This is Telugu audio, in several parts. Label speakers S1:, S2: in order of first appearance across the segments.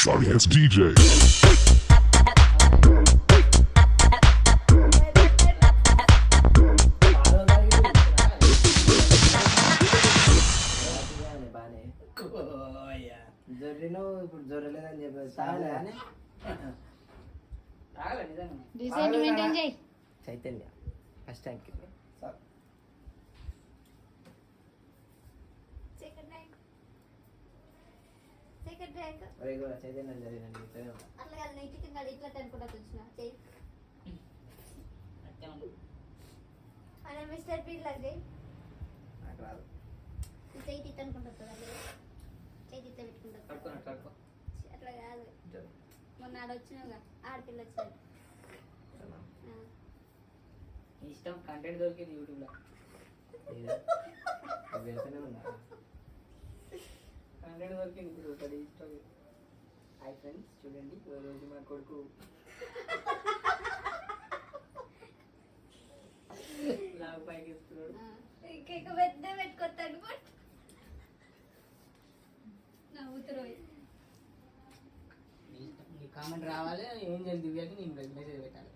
S1: Sorry ass DJ.
S2: ఇప్పుడు జొర్రలేదని చెప్పేసి.
S3: తాగలే
S2: చైతన్య ఫస్ట్ ర్యాంక్
S3: సరే.
S2: చైతన్యం
S4: అట్లా కాదు నైతికంగా కాదు ఇట్లా చెయ్యి.
S3: అట్టే ఉంది.
S4: అనే మిస్టర్ పీ లాగా చెయ్యి.
S2: నాకు రాదు.
S4: ఈ చెయ్యి తిట్టు అనుకుంటా చెయ్యి. తిట్ట పెట్టుకుంటా.
S3: కట్టుకో.
S4: అట్లా కాదు. మొన్న ఆడ వచ్చినావుగా ఆడపిల్ల వచ్చాడు
S3: ఇష్టం కంటెంట్ దొరికింది యూట్యూబ్లో.
S2: ఏదో? అది పెడుతూనే ఉన్నా
S3: కంటెంట్ దొరికింది ఇప్పుడు ఒకటి ఇష్టం హాయ్ ఫ్రెండ్స్ చూడండి రోజు మా కొడుకు. లావు పైకి ఇస్తున్నాడు
S4: ఇంకెక్క పెద్ద పెట్టుకొస్తాడు బట్ నవ్వుతురు.
S3: నీ కామెంట్ రావాలి ఏం చేయాలి దివ్యాకి నేను మెసేజ్ పెట్టాలి.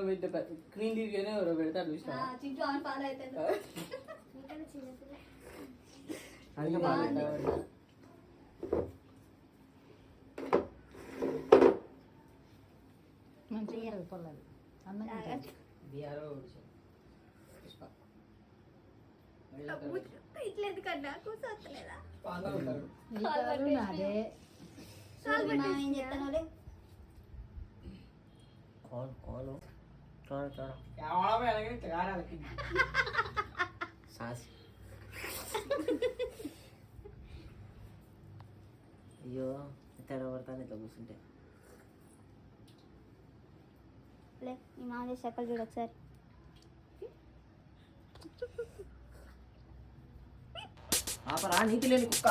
S3: అదే అత్తమ్మ పెట్టే క్లీన్ దివ్యానే ఎవరో పెడతారు చూసిన
S4: చింటూ ఆన్ ఫాలో అవుతాడు
S3: అందుకే
S4: బాగుంది.
S3: బాగా
S5: మంచిగా ఉంటుంది పొలాలు. అందంగా ఉంటుంది.
S3: బీఆర్ఓ పుష్ప.
S4: ఇట్లా ఎందుకన్నా? కూర్చోలేదా
S3: పాత ఉంటారు
S5: నీ కారు నాదే
S4: ఏం చెప్తాను
S2: కోన్ కోను చూడ చూడ
S3: ఎవడమే అలాగే కారాలకి
S2: సాసి అయ్యో తేడా పడతాను ఇట్లా కూర్చుంటే
S4: లే మీ మామయ్య శకలు చూడు ఒకసారి
S2: ఆపరా నీతి లేని కుక్క